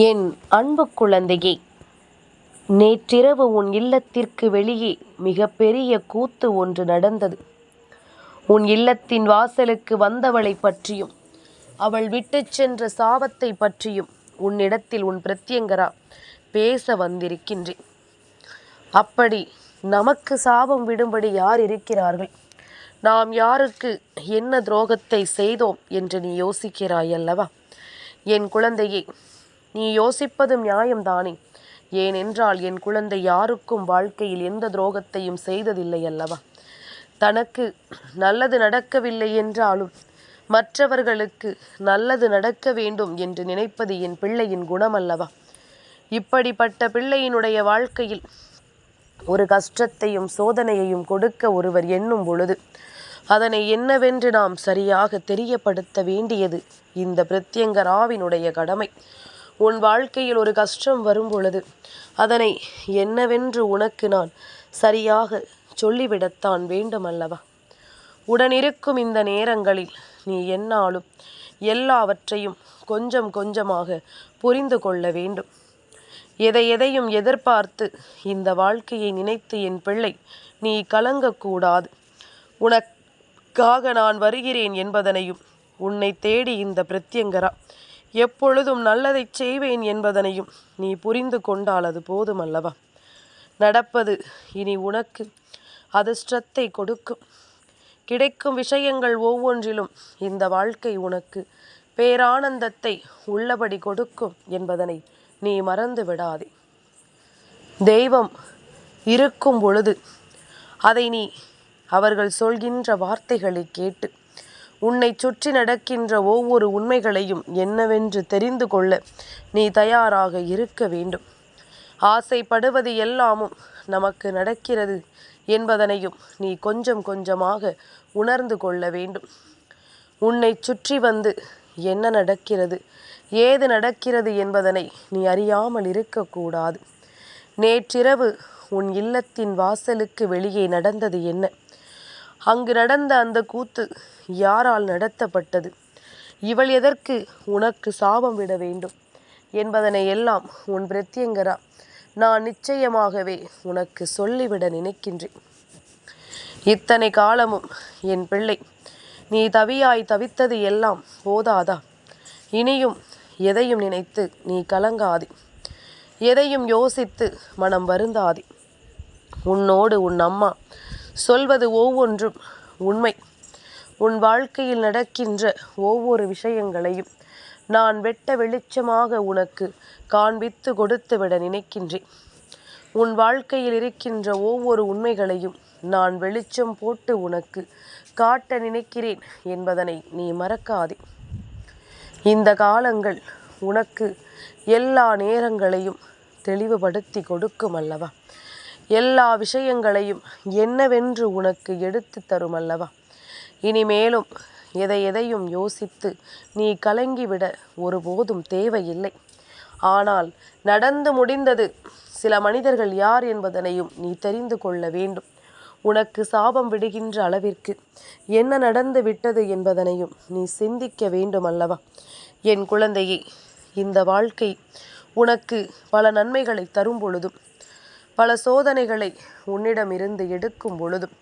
என் அன்பு குழந்தையே நேற்றிரவு உன் இல்லத்திற்கு வெளியே மிகப்பெரிய கூத்து ஒன்று நடந்தது. உன் இல்லத்தின் வாசலுக்கு வந்தவளை பற்றியும் அவள் விட்டுச் சென்ற சாபத்தை பற்றியும் உன்னிடத்தில் உன் பிரத்யங்கரா பேச வந்திருக்கின்றேன். அப்படி நமக்கு சாபம் விடும்படி யார் இருக்கிறார்கள்? நாம் யாருக்கு என்ன துரோகத்தை செய்தோம் என்று நீ யோசிக்கிறாய் அல்லவா? என் குழந்தையே நீ யோசிப்பதும் நியாயம்தானே? ஏனென்றால் என் குழந்தை யாருக்கும் வாழ்க்கையில் எந்த துரோகத்தையும் செய்ததில்லை அல்லவா? தனக்கு நல்லது நடக்கவில்லை என்றாலும் மற்றவர்களுக்கு நல்லது நடக்க வேண்டும் என்று நினைப்பது என் பிள்ளையின் குணம் அல்லவா இப்படிப்பட்ட பிள்ளையினுடைய வாழ்க்கையில் ஒரு கஷ்டத்தையும் சோதனையையும் கொடுக்க ஒருவர் எண்ணும் பொழுது அதனை என்னவென்று நாம் சரியாக தெரியப்படுத்த வேண்டியது இந்த பிரத்யங்கராவினுடைய கடமை. உன் வாழ்க்கையில் ஒரு கஷ்டம் வரும் பொழுது அதனை என்னவென்று உனக்கு நான் சரியாக சொல்லிவிடத்தான் வேண்டும் அல்லவா உடனிருக்கும் இந்த நேரங்களில் நீ என்னாலும் எல்லாவற்றையும் கொஞ்சம் கொஞ்சமாக புரிந்து கொள்ள வேண்டும். எதை எதையும் எதிர்பார்த்து இந்த வாழ்க்கையை நினைத்து என் பிள்ளை நீ கலங்கக்கூடாது. உனக்காக நான் வருகிறேன் என்பதனையும் உன்னை தேடி இந்த பிரத்யங்கரா எப்பொழுதும் நல்லதைச் செய்வேன் என்பதனையும் நீ புரிந்து கொண்டால் அது போதும் அல்லவா நடப்பது இனி உனக்கு அதிர்ஷ்டத்தை கொடுக்கும். கிடைக்கும் விஷயங்கள் ஒவ்வொன்றிலும் இந்த வாழ்க்கை உனக்கு பேரானந்தத்தை உள்ளபடி கொடுக்கும் என்பதனை நீ மறந்து விடாதே. தெய்வம் இருக்கும் பொழுது அதை நீ அவர்கள் சொல்கின்ற வார்த்தைகளை கேட்டு உன்னை சுற்றி நடக்கின்ற ஒவ்வொரு உண்மைகளையும் என்னவென்று தெரிந்து கொள்ள நீ தயாராக இருக்க வேண்டும். ஆசைப்படுவது எல்லாமும் நமக்கு நடக்கிறது என்பதனையும் நீ கொஞ்சம் கொஞ்சமாக உணர்ந்து கொள்ள வேண்டும். உன்னை சுற்றி வந்து என்ன நடக்கிறது ஏது நடக்கிறது என்பதனை நீ அறியாமல் இருக்கக்கூடாது. நேற்றிரவு உன் இல்லத்தின் வாசலுக்கு வெளியே நடந்தது என்ன? அங்கு நடந்த அந்த கூத்து யாரால் நடத்தப்பட்டது? இவள் எதற்கு உனக்கு சாபம் விட வேண்டும்? என்பதனை எல்லாம் உன் பிரத்யங்கரா நான் நிச்சயமாகவே உனக்கு சொல்லிவிட நினைக்கின்றேன். இத்தனை காலமும் என் பிள்ளை நீ தவியாய் தவித்தது எல்லாம் போதாதா? இனியும் எதையும் நினைத்து நீ கலங்காதே. எதையும் யோசித்து மனம் வருந்தாதே. உன்னோடு உன் அம்மா சொல்வது ஒவ்வொன்றும் உண்மை. உன் வாழ்க்கையில் நடக்கின்ற ஒவ்வொரு விஷயங்களையும் நான் வெட்ட வெளிச்சமாக உனக்கு காண்பித்து கொடுத்துவிட நினைக்கின்றேன். உன் வாழ்க்கையில் இருக்கின்ற ஒவ்வொரு உண்மைகளையும் நான் வெளிச்சம் போட்டு உனக்கு காட்ட நினைக்கிறேன் என்பதனை நீ மறக்காதே. இந்த காலங்கள் உனக்கு எல்லா நேரங்களையும் தெளிவுபடுத்தி கொடுக்கும் அல்லவா? எல்லா விஷயங்களையும் என்னவென்று உனக்கு எடுத்து தரும் அல்லவா? இனிமேலும் எதை எதையும் யோசித்து நீ கலங்கிவிட ஒருபோதும் தேவையில்லை. ஆனால் நடந்து முடிந்தது சில மனிதர்கள் யார் என்பதனையும் நீ தெரிந்து கொள்ள வேண்டும். உனக்கு சாபம் விடுகின்ற அளவிற்கு என்ன நடந்து விட்டது என்பதனையும் நீ சிந்திக்க வேண்டும் அல்லவா என் குழந்தையே இந்த வாழ்க்கை உனக்கு பல நன்மைகளை தரும் பொழுதும் பல சோதனைகளை உன்னிடமிருந்து எடுக்கும் பொழுதும்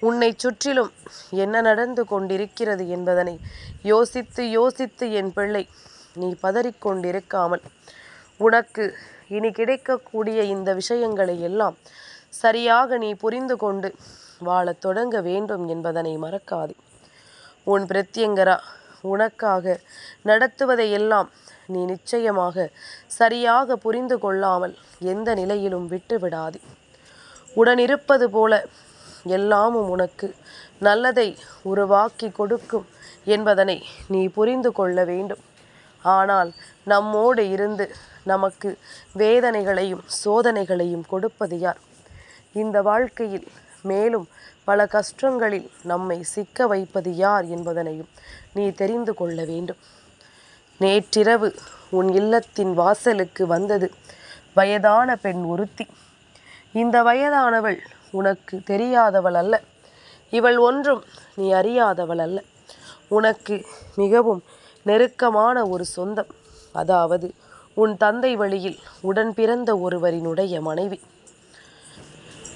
உன்னை சுற்றிலும் என்ன நடந்து கொண்டிருக்கிறது என்பதனை யோசித்து யோசித்து என் பிள்ளை நீ பதறிக்கொண்டிருக்காமல் உனக்கு இனி கிடைக்கக்கூடிய இந்த விஷயங்களை எல்லாம் சரியாக நீ புரிந்து கொண்டு வாழத் தொடங்க வேண்டும் என்பதனை மறக்காதே. உன் பிரத்யங்கரா உனக்காக நடத்துவதை எல்லாம் நீ நிச்சயமாக சரியாக புரிந்து கொள்ளாமல் எந்த நிலையிலும் விட்டு விடாதே உடனிருப்பது போல எல்லாமும் உனக்கு நல்லதை உருவாக்கி கொடுக்கும் என்பதனை நீ புரிந்து கொள்ள வேண்டும். ஆனால் நம்மோடு இருந்து நமக்கு வேதனைகளையும் சோதனைகளையும் கொடுப்பது யார்? இந்த வாழ்க்கையில் மேலும் பல கஷ்டங்களில் நம்மை சிக்க வைப்பது யார் என்பதனையும் நீ தெரிந்து கொள்ள வேண்டும். நேற்றிரவு உன் இல்லத்தின் வாசலுக்கு வந்தது வயதான பெண் ஒருத்தி. இந்த வயதானவள் உனக்கு தெரியாதவள் அல்ல. இவள் ஒன்றும் நீ அறியாதவள் அல்ல. உனக்கு மிகவும் நெருக்கமான ஒரு சொந்தம். அதாவது உன் தந்தை வழியில் உடன் பிறந்த ஒருவரினுடைய மனைவி.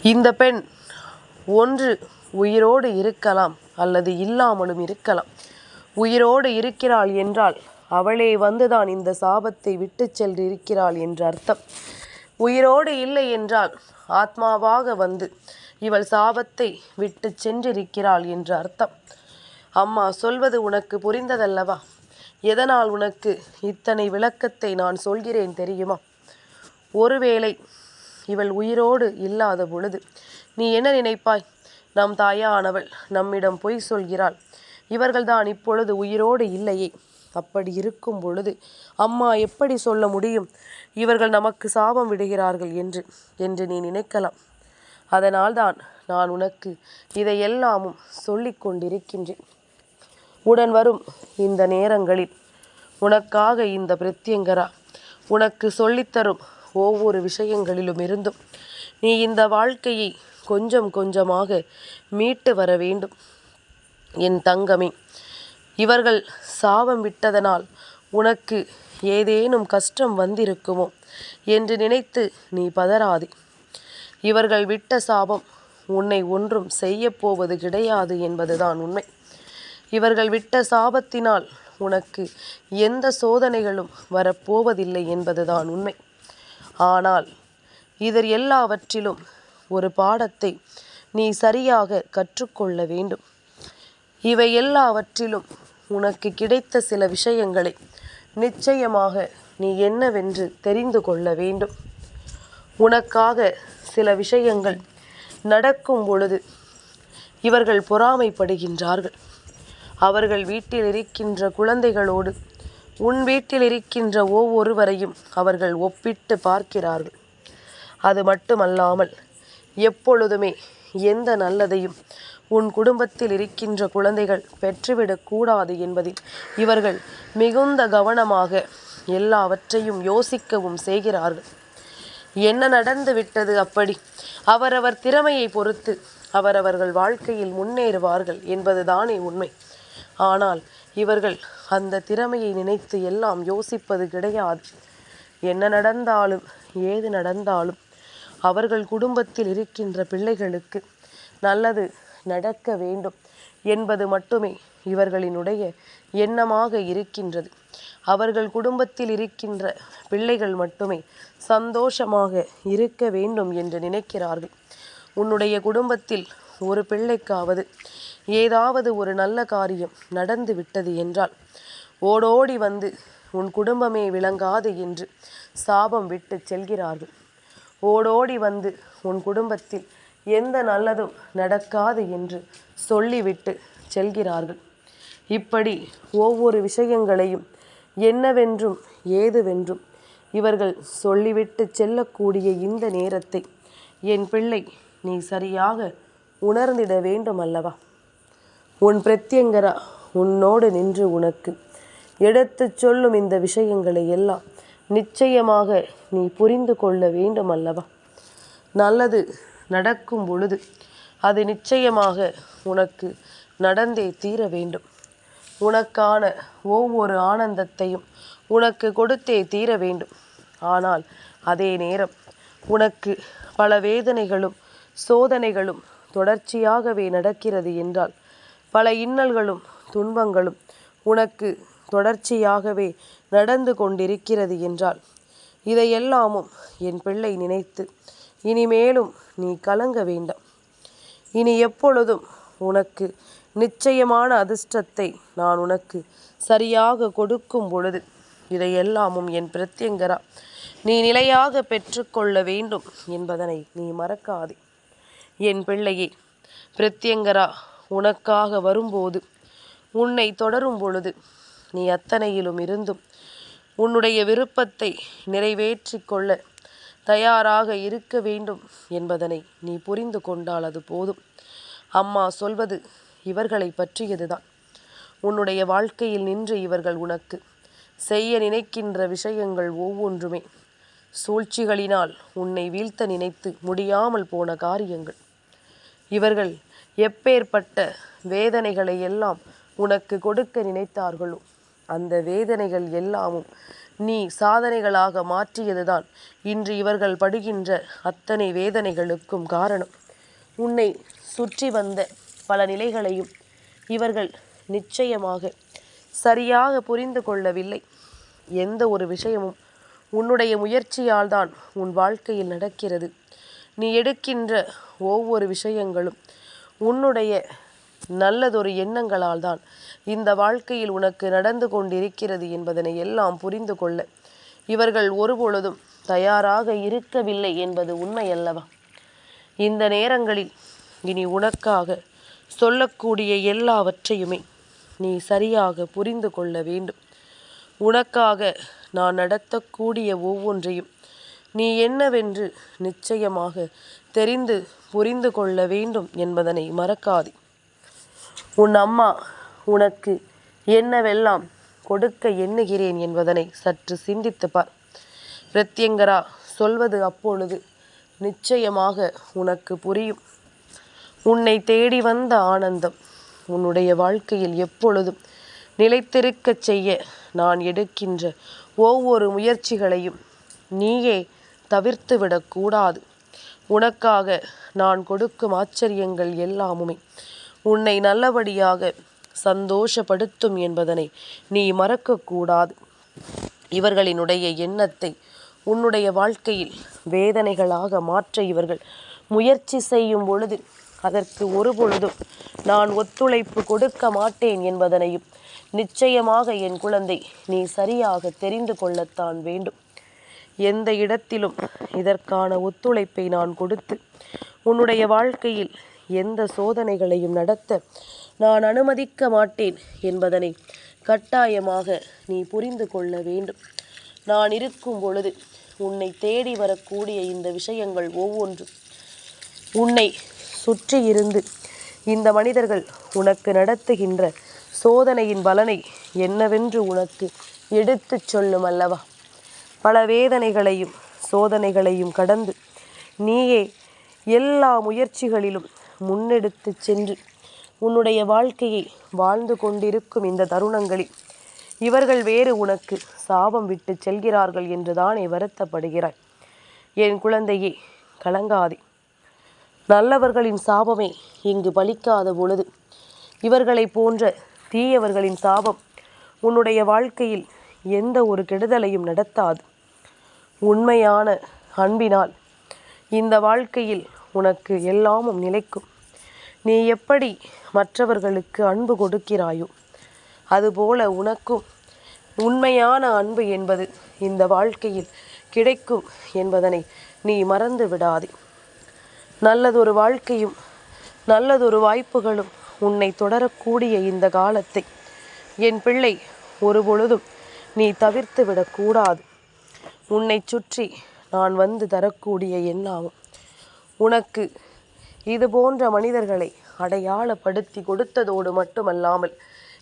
இந்த பெண் ஒன்று உயிரோடு இருக்கலாம் அல்லது இல்லாமலும் இருக்கலாம். உயிரோடு இருக்கிறாள் என்றால் அவளே வந்துதான் இந்த சாபத்தை விட்டு சென்றிருக்கிறாள் என்று அர்த்தம். உயிரோடு இல்லை என்றால் ஆத்மாவாக வந்து இவள் சாபத்தை விட்டு சென்றிருக்கிறாள் என்று அர்த்தம். அம்மா சொல்வது உனக்கு புரிந்ததல்லவா? எதனால் உனக்கு இத்தனை விளக்கத்தை நான் சொல்கிறேன் தெரியுமா? ஒருவேளை இவள் உயிரோடு இல்லாத பொழுது நீ என்ன நினைப்பாய்? நம் தாயானவள் நம்மிடம் பொய் சொல்கிறாள். இவர்கள்தான் இப்பொழுது உயிரோடு இல்லையே. அப்படி இருக்கும் பொழுது அம்மா எப்படி சொல்ல முடியும்? இவர்கள் நமக்கு சாபம் விடுகிறார்கள் என்று என்று நீ நினைக்கலாம். அதனால்தான் நான் உனக்கு இதையெல்லாமும் சொல்லிக் கொண்டிருக்கின்றேன். உடன் வரும் இந்த நேரங்களில் உனக்காக இந்த பிரத்யங்கரா உனக்கு சொல்லித்தரும் ஒவ்வொரு விஷயங்களிலும் இருந்தும் நீ இந்த வாழ்க்கையை கொஞ்சம் கொஞ்சமாக மீட்டு வர வேண்டும். என் தங்கமே இவர்கள் சாபம் விட்டதனால் உனக்கு ஏதேனும் கஷ்டம் வந்திருக்குமோ என்று நினைத்து நீ பதறாதே. இவர்கள் விட்ட சாபம் உன்னை ஒன்றும் செய்யப்போவது கிடையாது என்பதுதான் உண்மை. இவர்கள் விட்ட சாபத்தினால் உனக்கு எந்த சோதனைகளும் வரப்போவதில்லை என்பதுதான் உண்மை. ஆனால் இதர் எல்லாவற்றிலும் ஒரு பாடத்தை நீ சரியாக கற்றுக்கொள்ள வேண்டும். இவை எல்லாவற்றிலும் உனக்கு கிடைத்த சில விஷயங்களை நிச்சயமாக நீ என்னவென்று தெரிந்து கொள்ள வேண்டும். உனக்காக சில விஷயங்கள் நடக்கும் பொழுது இவர்கள் பொறாமைப்படுகின்றார்கள். அவர்கள் வீட்டில் இருக்கின்ற குழந்தைகளோடு உன் வீட்டில் இருக்கின்ற ஒவ்வொருவரையும் அவர்கள் ஒப்பிட்டு பார்க்கிறார்கள். அது மட்டுமல்லாமல் எப்பொழுதுமே எந்த நல்லதையும் உன் குடும்பத்தில் இருக்கின்ற குழந்தைகள் பெற்றுவிடக்கூடாது என்பதில் இவர்கள் மிகுந்த கவனமாக எல்லாவற்றையும் யோசிக்கவும் செய்கிறார்கள். என்ன நடந்து விட்டது அப்படி? அவரவர் திறமையை பொறுத்து அவரவர்கள் வாழ்க்கையில் முன்னேறுவார்கள் என்பதுதானே உண்மை. ஆனால் இவர்கள் அந்த திறமையை நினைத்து எல்லாம் யோசிப்பது கிடையாது. என்ன நடந்தாலும் ஏது நடந்தாலும் அவர்கள் குடும்பத்தில் இருக்கின்ற பிள்ளைகளுக்கு நல்லது நடக்க வேண்டும் என்பது மட்டுமே இவர்களினுடைய எண்ணமாக இருக்கின்றது. அவர்கள் குடும்பத்தில் இருக்கின்ற பிள்ளைகள் மட்டுமே சந்தோஷமாக இருக்க வேண்டும் என்று நினைக்கிறார்கள். உன்னுடைய குடும்பத்தில் ஒரு பிள்ளைக்காவது ஏதாவது ஒரு நல்ல காரியம் நடந்து விட்டது என்றால் ஓடோடி வந்து உன் குடும்பமே விளங்காது என்று சாபம் விட்டு செல்கிறார்கள். ஓடோடி வந்து உன் குடும்பத்தில் எந்த நல்லதும் நடக்காது என்று சொல்லிவிட்டு செல்கிறார்கள். இப்படி ஒவ்வொரு விஷயங்களையும் என்னவென்றும் ஏதுவென்றும் இவர்கள் சொல்லிவிட்டு செல்லக்கூடிய இந்த நேரத்தை என் பிள்ளை நீ சரியாக உணர்ந்திட வேண்டும் அல்லவா உன் பிரத்யங்கரா உன்னோடு நின்று உனக்கு எடுத்துச் சொல்லும் இந்த விஷயங்களை எல்லாம் நிச்சயமாக நீ புரிந்து கொள்ள வேண்டும் அல்லவா நல்லது நடக்கும் பொழுது அது நிச்சயமாக உனக்கு நடந்தே தீர வேண்டும். உனக்கான ஒவ்வொரு ஆனந்தத்தையும் உனக்கு கொடுத்தே தீர வேண்டும். ஆனால் அதே நேரம் உனக்கு பல வேதனைகளும் சோதனைகளும் தொடர்ச்சியாகவே நடக்கிறது என்றால் பல இன்னல்களும் துன்பங்களும் உனக்கு தொடர்ச்சியாகவே நடந்து கொண்டிருக்கிறது என்றால் இதையெல்லாமும் என் பிள்ளை நினைத்து இனிமேலும் நீ கலங்க வேண்டாம். இனி எப்பொழுதும் உனக்கு நிச்சயமான அதிர்ஷ்டத்தை நான் உனக்கு சரியாக கொடுக்கும் பொழுது இதையெல்லாமும் என் பிரத்யங்கரா. நீ நிலையாக பெற்றுக்கொள்ள வேண்டும் என்பதனை நீ மறக்காதே. என் பிள்ளையே பிரத்யங்கரா உனக்காக வரும்போது உன்னை தொடரும் பொழுது நீ அத்தனையிலும் இருந்தும் உன்னுடைய விருப்பத்தை நிறைவேற்றி கொள்ள தயாராக இருக்க வேண்டும் என்பதனை நீ புரிந்து கொண்டால் அது போதும். அம்மா சொல்வது இவர்களை பற்றியதுதான். உன்னுடைய வாழ்க்கையில் நின்று இவர்கள் உனக்கு செய்ய நினைக்கின்ற விஷயங்கள் ஒவ்வொன்றுமே. சூழ்ச்சிகளினால் உன்னை வீழ்த்த நினைத்து முடியாமல் போன காரியங்கள். இவர்கள் எப்பேற்பட்ட வேதனைகளை எல்லாம் உனக்கு கொடுக்க நினைத்தார்களோ அந்த வேதனைகள் எல்லாமும் நீ சாதனைகளாக மாற்றியதுதான். இன்று இவர்கள் படுகின்ற அத்தனை வேதனைகளுக்கும் காரணம். உன்னை சுற்றி வந்த பல நிலைகளையும் இவர்கள் நிச்சயமாக சரியாக புரிந்து கொள்ளவில்லை. எந்த ஒரு விஷயமும் உன்னுடைய முயற்சியால் தான் உன் வாழ்க்கையில் நடக்கிறது. நீ எடுக்கின்ற ஒவ்வொரு விஷயங்களும் உன்னுடைய நல்லதொரு எண்ணங்களால் தான் இந்த வாழ்க்கையில் உனக்கு நடந்து கொண்டிருக்கிறது என்பதனை எல்லாம் புரிந்து கொள்ள. இவர்கள் ஒருபொழுதும் தயாராக இருக்கவில்லை என்பது உண்மை அல்லவா இந்த நேரங்களில் இனி உனக்காக சொல்லக்கூடிய எல்லாவற்றையுமே நீ சரியாக புரிந்து கொள்ள வேண்டும். உனக்காக நான் நடத்தக்கூடிய ஒவ்வொன்றையும் நீ என்னவென்று நிச்சயமாக தெரிந்து புரிந்து கொள்ள வேண்டும் என்பதனை மறக்காதே. உன் அம்மா உனக்கு என்னவெல்லாம் கொடுக்க எண்ணுகிறேன் என்பதனை சற்று சிந்தித்து பார். பிரத்யங்கரா சொல்வது அப்பொழுது நிச்சயமாக உனக்கு புரியும். உன்னை தேடி வந்த ஆனந்தம் உன்னுடைய வாழ்க்கையில் எப்பொழுதும் நிலைத்திருக்கச் செய்ய நான் எடுக்கின்ற ஒவ்வொரு முயற்சிகளையும் நீயே தவிர்த்து விடக்கூடாது உனக்காக நான் கொடுக்கும் ஆச்சரியங்கள் எல்லாமுமே உன்னை நல்லபடியாக சந்தோஷப்படுத்தும் என்பதனை நீ மறக்கக்கூடாது. இவர்களினுடைய எண்ணத்தை உன்னுடைய வாழ்க்கையில் வேதனைகளாக மாற்ற இவர்கள் முயற்சி செய்யும் பொழுது அதற்கு ஒரு பொழுதும் நான் ஒத்துழைப்பு கொடுக்க மாட்டேன் என்பதனையும் நிச்சயமாக என் குழந்தை நீ சரியாக தெரிந்து கொள்ளத்தான் வேண்டும். எந்த இடத்திலும் இதற்கான ஒத்துழைப்பை நான் கொடுத்து உன்னுடைய வாழ்க்கையில் எந்த சோதனைகளையும் நடத்த நான் அனுமதிக்க மாட்டேன் என்பதனை கட்டாயமாக நீ புரிந்து கொள்ள வேண்டும். நான் இருக்கும் பொழுது உன்னை தேடி வரக்கூடிய இந்த விஷயங்கள் ஒவ்வொன்றும் உன்னை சுற்றி இருந்து இந்த மனிதர்கள் உனக்கு நடத்துகின்ற சோதனையின் பலனை என்னவென்று உனக்கு எடுத்துச் சொல்லும் அல்லவா? பல வேதனைகளையும் சோதனைகளையும் கடந்து நீயே எல்லா முயற்சிகளிலும் முன்னெடுத்து சென்று உன்னுடைய வாழ்க்கையை வாழ்ந்து கொண்டிருக்கும் இந்த தருணங்களில் இவர்கள் வேறு உனக்கு சாபம் விட்டு செல்கிறார்கள் என்று தானே வருத்தப்படுகிறாய். என் குழந்தையே கலங்காதே. நல்லவர்களின் சாபமே இங்கு பலிக்காத பொழுது இவர்களை போன்ற தீயவர்களின் சாபம் உன்னுடைய வாழ்க்கையில் எந்த ஒரு கெடுதலையும் நடத்தாது. உண்மையான அன்பினால் இந்த வாழ்க்கையில் உனக்கு எல்லாமும் நிலைக்கும். நீ எப்படி மற்றவர்களுக்கு அன்பு கொடுக்கிறாயோ அதுபோல உனக்கும் உண்மையான அன்பு என்பது இந்த வாழ்க்கையில் கிடைக்கும் என்பதனை நீ மறந்து விடாதே. நல்லதொரு வாழ்க்கையும் நல்லதொரு வாய்ப்புகளும் உன்னை தொடரக்கூடிய இந்த காலத்தை என் பிள்ளை ஒரு பொழுதும் நீ தவிர்த்து விடக்கூடாது உன்னை சுற்றி நான் வந்து தரக்கூடிய எண்ணாகும் உனக்கு இது போன்ற மனிதர்களை அடையாளப்படுத்தி கொடுத்ததோடு மட்டுமல்லாமல்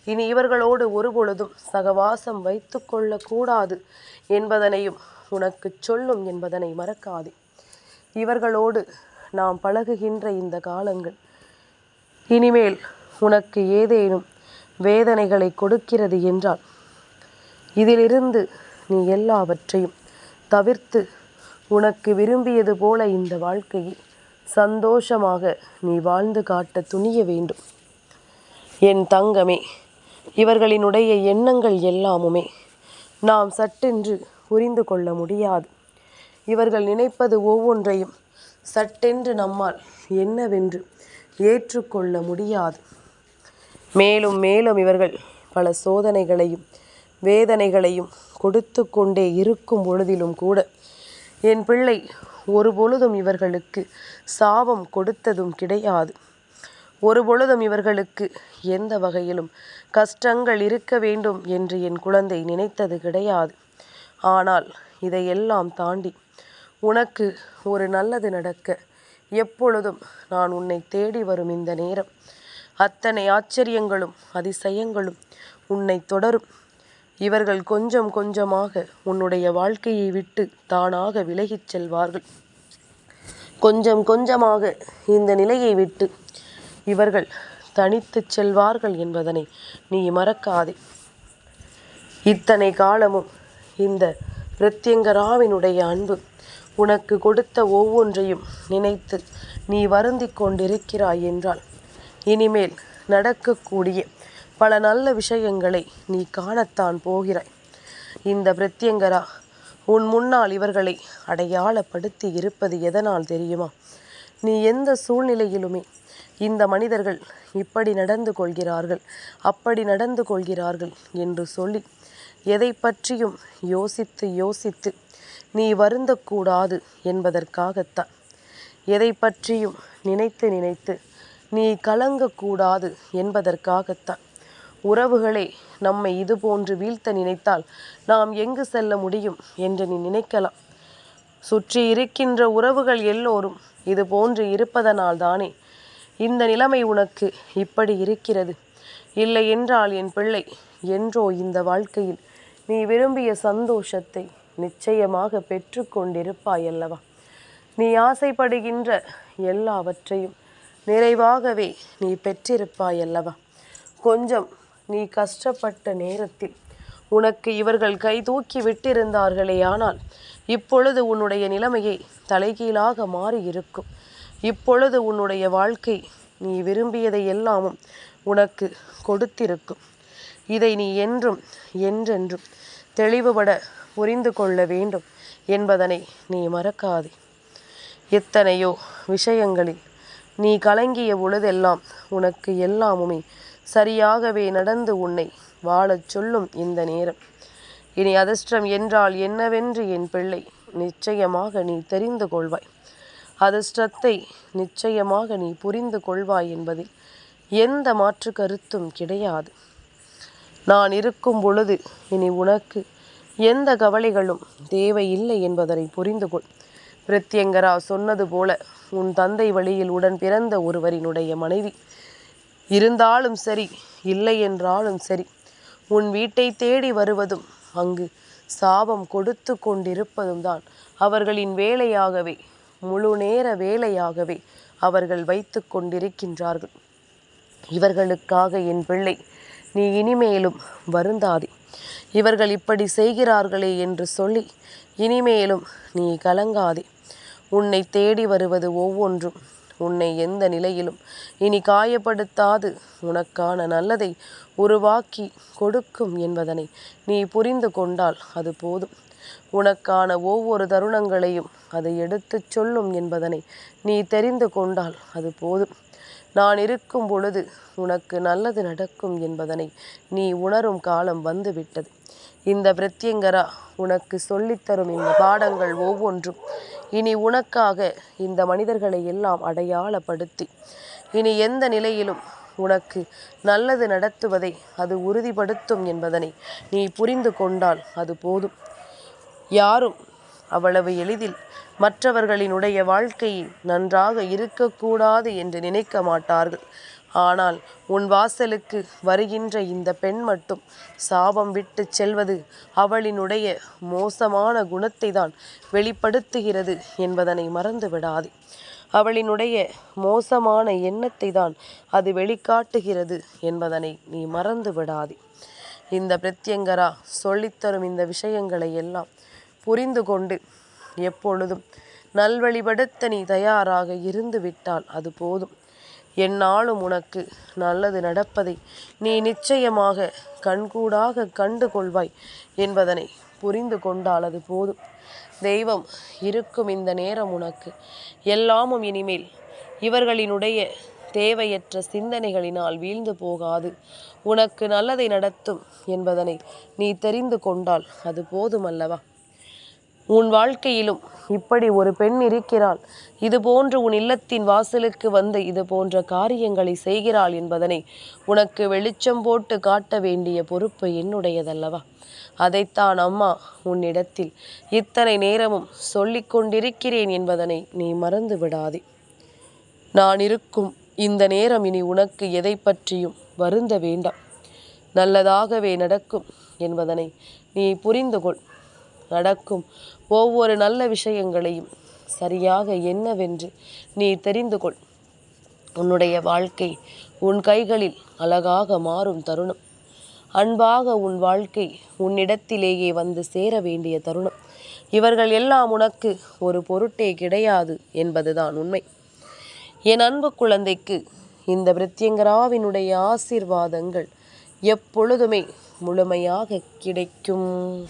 இனி இவர்களோடு ஒருபொழுதும் சகவாசம் வைத்து கொள்ளக்கூடாது என்பதனையும் உனக்கு சொல்லும் என்பதனை மறக்காதே. இவர்களோடு நாம் பழகுகின்ற இந்த காலங்கள் இனிமேல் உனக்கு ஏதேனும் வேதனைகளை கொடுக்கிறது என்றால் இதிலிருந்து நீ எல்லாவற்றையும் தவிர்த்து உனக்கு விரும்பியது போல இந்த வாழ்க்கையில் சந்தோஷமாக நீ வாழ்ந்து காட்ட துணிய வேண்டும். என் தங்கமே இவர்களினுடைய எண்ணங்கள் எல்லாமுமே நாம் சட்டென்று புரிந்து கொள்ள முடியாது. இவர்கள் நினைப்பது ஒவ்வொன்றையும் சட்டென்று நம்மால் என்னவென்று ஏற்றுக்கொள்ள முடியாது. மேலும் மேலும் இவர்கள் பல சோதனைகளையும் வேதனைகளையும் கொடுத்து கொண்டே இருக்கும் பொழுதிலும் கூட என் பிள்ளை ஒரு பொழுதும் இவர்களுக்கு சாபம் கொடுத்ததும் கிடையாது. ஒரு பொழுதும் இவர்களுக்கு எந்த வகையிலும் கஷ்டங்கள் இருக்க வேண்டும் என்று என் குழந்தை நினைத்தது கிடையாது. ஆனால் இதையெல்லாம் தாண்டி உனக்கு ஒரு நல்லது நடக்க எப்பொழுதும் நான் உன்னை தேடி வரும் இந்த நேரம். அத்தனை ஆச்சரியங்களும் அதிசயங்களும் உன்னை தொடரும். இவர்கள் கொஞ்சம் கொஞ்சமாக உன்னுடைய வாழ்க்கையை விட்டு தானாக விலகிச் செல்வார்கள். கொஞ்சம் கொஞ்சமாக இந்த நிலையை விட்டு இவர்கள் தனித்து செல்வார்கள் என்பதனை நீ மறக்காதே. இத்தனை காலமும் இந்த பிரத்யங்கராவினுடைய அன்பு உனக்கு கொடுத்த ஒவ்வொன்றையும் நினைத்து நீ வருந்திக் கொண்டிருக்கிறாய் என்றால் இனிமேல் நடக்கக்கூடிய பல நல்ல விஷயங்களை நீ காணத்தான் போகிறாய். இந்த பிரத்யங்கரா உன் முன்னால் இவர்களை அடையாளப்படுத்தி இருப்பது எதனால் தெரியுமா? நீ எந்த சூழ்நிலையிலுமே இந்த மனிதர்கள் இப்படி நடந்து கொள்கிறார்கள் அப்படி நடந்து கொள்கிறார்கள் என்று சொல்லி எதை பற்றியும் யோசித்து யோசித்து நீ வருந்தக்கூடாது என்பதற்காகத்தான். எதை பற்றியும் நினைத்து நினைத்து நீ கலங்கக்கூடாது என்பதற்காகத்தான். உறவுகளே நம்மை இதுபோன்று வீழ்த்த நினைத்தால் நாம் எங்கு செல்ல முடியும் என்று நீ நினைக்கலாம். சுற்றி இருக்கின்ற உறவுகள் எல்லோரும் இது போன்று இருப்பதனால்தானே இந்த நிலைமை உனக்கு இப்படி இருக்கிறது. இல்லை என்றால் என் பிள்ளை என்றோ இந்த வாழ்க்கையில் நீ விரும்பிய சந்தோஷத்தை நிச்சயமாக பெற்றுக்கொண்டிருப்பாய் அல்லவா நீ ஆசைப்படுகின்ற எல்லாவற்றையும் நிறைவாகவே நீ பெற்றிருப்பாய் அல்லவா கொஞ்சம் நீ கஷ்டப்பட்ட நேரத்தில் உனக்கு இவர்கள் கை தூக்கி விட்டிருந்தார்களே ஆனால் இப்பொழுது உன்னுடைய நிலைமையை தலைகீழாக மாறி இருக்கும் இப்பொழுது உன்னுடைய வாழ்க்கை நீ விரும்பியதை எல்லாமும் உனக்கு கொடுத்திருக்கும். இதை நீ என்றும் என்றென்றும் தெளிவுபட புரிந்து கொள்ள வேண்டும் என்பதனை நீ மறக்காதே. எத்தனையோ விஷயங்களில் நீ கலங்கிய பொழுதெல்லாம் உனக்கு எல்லாமுமே சரியாகவே நடந்து உன்னை வாழச் சொல்லும் இந்த நேரம். இனி அதிர்ஷ்டம் என்றால் என்னவென்று என் பிள்ளை நிச்சயமாக நீ தெரிந்து கொள்வாய். அதிர்ஷ்டத்தை நிச்சயமாக நீ புரிந்து கொள்வாய் என்பதில் எந்த மாற்று கருத்தும் கிடையாது. நான் இருக்கும் பொழுது இனி உனக்கு எந்த கவலைகளும் தேவையில்லை என்பதனை புரிந்து கொள். பிரத்யங்கரா சொன்னது போல உன் தந்தை வழியில் உடன் பிறந்த ஒருவரினுடைய மனைவி இருந்தாலும் சரி இல்லை என்றாலும் சரி உன் வீட்டை தேடி வருவதும் அங்கு சாபம் கொடுத்து கொண்டிருப்பதும் தான். அவர்களின் வேலையாகவே முழு நேர வேலையாகவே அவர்கள் வைத்து கொண்டிருக்கின்றார்கள். இவர்களுக்காக என் பிள்ளை நீ இனிமேலும் வருந்தாதே. இவர்கள் இப்படி செய்கிறார்களே என்று சொல்லி இனிமேலும் நீ கலங்காதே. உன்னை தேடி வருவது ஒவ்வொன்றும் உன்னை எந்த நிலையிலும் இனி காயப்படுத்தாது. உனக்கான நல்லதை உருவாக்கி கொடுக்கும் என்பதனை நீ புரிந்து கொண்டால் அது போதும். உனக்கான ஒவ்வொரு தருணங்களையும் அதை எடுத்துச் சொல்லும் என்பதனை நீ தெரிந்து கொண்டால் அது போதும். நான் இருக்கும் பொழுது உனக்கு நல்லது நடக்கும் என்பதனை நீ உணரும் காலம் வந்துவிட்டது. இந்த பிரத்யங்கரா உனக்கு சொல்லித்தரும் இந்த பாடங்கள் ஒவ்வொன்றும். இனி உனக்காக இந்த மனிதர்களை எல்லாம் அடையாளப்படுத்தி. இனி எந்த நிலையிலும் உனக்கு நல்லது நடத்துவதை அது உறுதிப்படுத்தும் என்பதனை நீ புரிந்து கொண்டால் அது போதும். யாரும் அவ்வளவு எளிதில் மற்றவர்களினுடைய வாழ்க்கை நன்றாக இருக்கக்கூடாது என்று நினைக்க மாட்டார்கள். ஆனால் உன் வாசலுக்கு வருகின்ற இந்த பெண் மட்டும் சாபம் விட்டு செல்வது அவளினுடைய மோசமான குணத்தை தான் வெளிப்படுத்துகிறது என்பதனை மறந்து விடாதே அவளினுடைய மோசமான எண்ணத்தை தான் அது வெளிக்காட்டுகிறது என்பதனை நீ மறந்து விடாதே இந்த பிரத்யங்கரா சொல்லித்தரும் இந்த விஷயங்களை எல்லாம் புரிந்து கொண்டு எப்பொழுதும் நல்வழிபடுத்த நீ தயாராக இருந்து விட்டால் அது போதும். என்னாலும் உனக்கு நல்லது நடப்பதை நீ நிச்சயமாக கண்கூடாக கண்டு கொள்வாய் என்பதனை புரிந்து கொண்டால் அது போதும். தெய்வம் இருக்கும் இந்த நேரம் உனக்கு எல்லாமும் இனிமேல் இவர்களினுடைய தேவையற்ற சிந்தனைகளினால் வீழ்ந்து போகாது. உனக்கு நல்லதை நடத்தும் என்பதனை நீ தெரிந்து கொண்டால் அது போதுமல்லவா? உன் வாழ்க்கையிலும் இப்படி ஒரு பெண் இருக்கிறாள். இது போன்று உன் இல்லத்தின் வாசலுக்கு வந்து இது போன்ற காரியங்களை செய்கிறாள் என்பதனை உனக்கு வெளிச்சம் போட்டு காட்ட வேண்டிய பொறுப்பு என்னுடையதல்லவா? அதைத்தான் அம்மா உன்னிடத்தில் இத்தனை நேரமும் சொல்லிக் கொண்டிருக்கிறேன் என்பதனை நீ மறந்து விடாதே. நான் இருக்கும் இந்த நேரம் இனி உனக்கு எதை பற்றியும் வருந்த வேண்டாம். நல்லதாகவே நடக்கும் என்பதனை நீ புரிந்து கொள் நடக்கும். ஒவ்வொரு நல்ல விஷயங்களையும் சரியாக என்னவென்று நீ தெரிந்து கொள். உன்னுடைய வாழ்க்கை உன் கைகளில் அழகாக மாறும் தருணம். அன்பாக உன் வாழ்க்கை உன்னிடத்திலேயே வந்து சேர வேண்டிய தருணம். இவர்கள் எல்லாம் உனக்கு ஒரு பொருட்டே கிடையாது என்பதுதான் உண்மை. என் அன்பு குழந்தைக்கு இந்த பிரத்யங்கராவினுடைய ஆசீர்வாதங்கள் எப்பொழுதுமே முழுமையாக கிடைக்கும்.